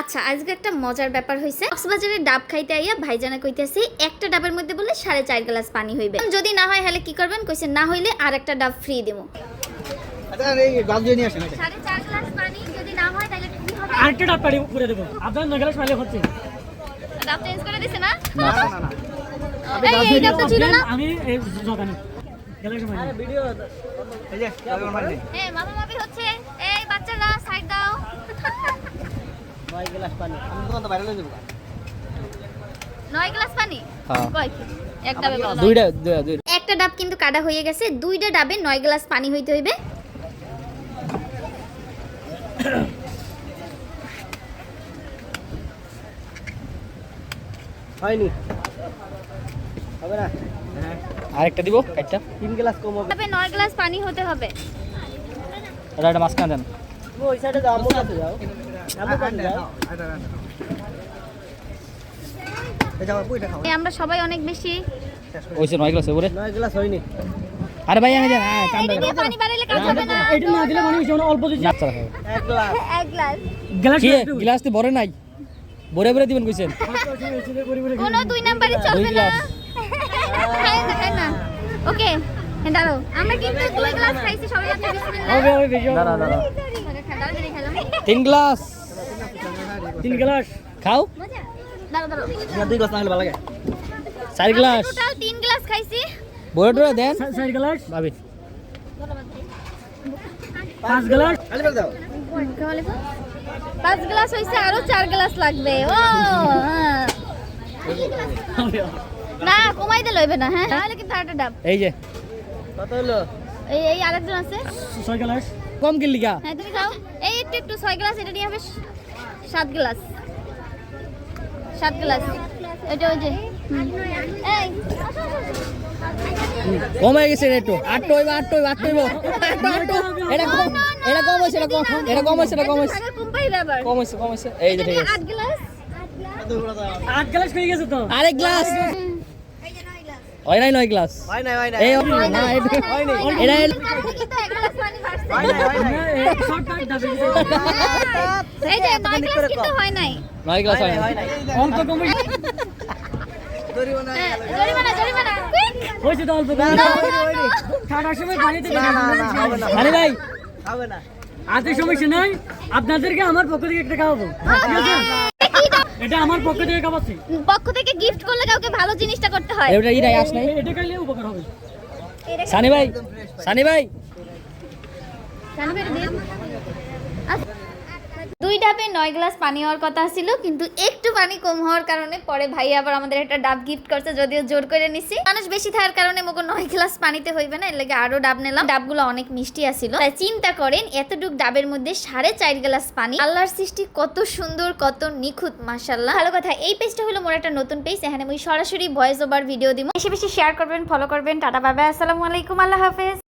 আচ্ছা আজকে একটা মজার ব্যাপার হয়েছে কক্সবাজারে ডাব খাইতে আইয়া ভাইজানা কইতেছে একটা ডাবের মধ্যে বলে সাড়ে চার গ্লাস পানি হইবে। যদি না হয় হলে কি করবেন? কইছে না হইলে আর একটা ডাব ফ্রি দেবো। এই গ্লাস দিয়ে নিয়ে আসেন এটা। সাড়ে চার গ্লাস পানি যদি না হয় তাহলে কি হবে? আরেকটা ডাব পাড়ি করে দেবো। আপনার নগেলা স্মাইলে হচ্ছে। ডাব চেঞ্জ করে দিছে না? না না না এই এই ডাবটা ছিল না? আমি এই জগানি। গ্যালাক্সি ভিডিও এই যে লাগানো মানে হ্যাঁ মামা মামি হচ্ছে। বাচ্চারা সাইড দাও। নয় গ্লাস পানি। আমি দোকান তো বাইরে লয়ে যাব। নয় গ্লাস পানি? হ্যাঁ। কয় কি? এক ডাবে বলা দাও। দুইটা দুইটা দুইটা। একটা ডাব কিন্তু কাটা হয়ে গেছে। দুইটা ডাবে নয় গ্লাস পানি হইতে হইবে। হয়নি। হবে না? আরেকটা দিব একটা। তিন গ্লাস কম হবে। নয় গ্লাস পানি হতে হবে। এটা একটা মাঝখানে দেন। ওই সাইডে যাও কাছে যাও কাছে যাও আমরা সবাই অনেক বেশি। ওইসে নয় গ্লাস উপরে নয় গ্লাস হয়নি। আরে ভাই আমি হ্যাঁ কাম এটা পানি বাড়াইলে কাজ হবে না। এটা না দিলে মানে অল্প আচ্ছা এক গ্লাস। এক গ্লাস। গ্লাস তো ভরে নাই। ভরে ভরে দিবেন কইছেন? কোনো দুই নাম্বারই চলবে না। না ওকে দাঁড়াও। আমরা কিন্তু দুই গ্লাস খাইছি সবাই মাত্র বিসমিল্লাহ। হবে হবে দাঁড়াও খেলাম তিন গ্লাস। তিন গ্লাস। খাও। দুই গ্লাস না হলে ভালো লাগে। চার গ্লাস। তিন গ্লাস খাইছি। ভরে টরে দেন। চার গ্লাস। ভাবি। পাঁচ গ্লাস। খালি করে দাও। পাঁচ গ্লাস হয়েছে আরও চার গ্লাস লাগবে। ও হ্যাঁ। না কমাই দিলে হইবে না হ্যাঁ? তাহলে কিন্তু আরেকটা ডাব এই যে। কত হলো? এই এই আরেকজন আছে। ছয় গ্লাস। কম কিনলি গা? হ্যাঁ তুমি খাও। এই একটু একটু ছয় গ্লাস এটা নিয়ে হবে সাত গ্লাস। সাত গ্লাস। এটা ওই যে কম হয়ে গেছে একটু। আটটো হইব আটটো হইব আটটো হইব। আটটো এটা কম এটা কম হইছে এটা কম। এটা কম হইছে এটা কম হইছে আগে কম পাইবে আবার। কম হইছে কম হইছে এই যে ঠিক আছে। আট গ্লাস। আট গ্লাস হয়ে গেছে তো? আরেক গ্লাস। হয় নাই নয় গ্লাস হয় হয় এই না এটা নয় গ্লাস হয় নাই। নয় গ্লাস না না অল্প কমে জরিমানা জরিমানা জরিমানা হয়েছে তো অল্প সময় পানিতে আরে ভাই। হবে না। আজকে সমস্যা নাই। আপনাদেরকে আমার পক্ষ থেকে একটা খাওয়াবো। এটা আমার পক্ষ থেকে কাবাসি পক্ষ থেকে গিফট করলে কাউকে ভালো জিনিসটা করতে হয়। এটা ইরাই আস নাই। এটা খাইলে উপকার হবে। সানি ভাই সানি ভাই। সানি আচ্ছা। ডাবে নয় গ্লাস পানি হওয়ার কথা ছিল, কিন্তু একটু পানি কম হওয়ার কারণে পরে ভাই আবার আমাদের একটা ডাব গিফট করছে, যদিও জোর করে নিছি। মানুষ বেশি থাকার কারণে মোকে নয় গ্লাস পানিতে হইবে না, এর লাগে আরও ডাব নিলাম। ডাবগুলো অনেক মিষ্টি আছিল। তাই চিন্তা করেন, এতটুক ডাবের মধ্যে সাড়ে চার গ্লাস পানি। আল্লাহর সৃষ্টি কত সুন্দর, কত নিখুঁত মাশাল্লাহ ভালো কথা, এই পেজটা হলো মোর একটা নতুন পেজ এখানে আমি সরাসরি ভয়েস ওভার ভিডিও দিব বেশি বেশি শেয়ার করবেন ফলো করবেন, টাটা বাবা আসসালামু আলাইকুম, আল্লাহ হাফেজ।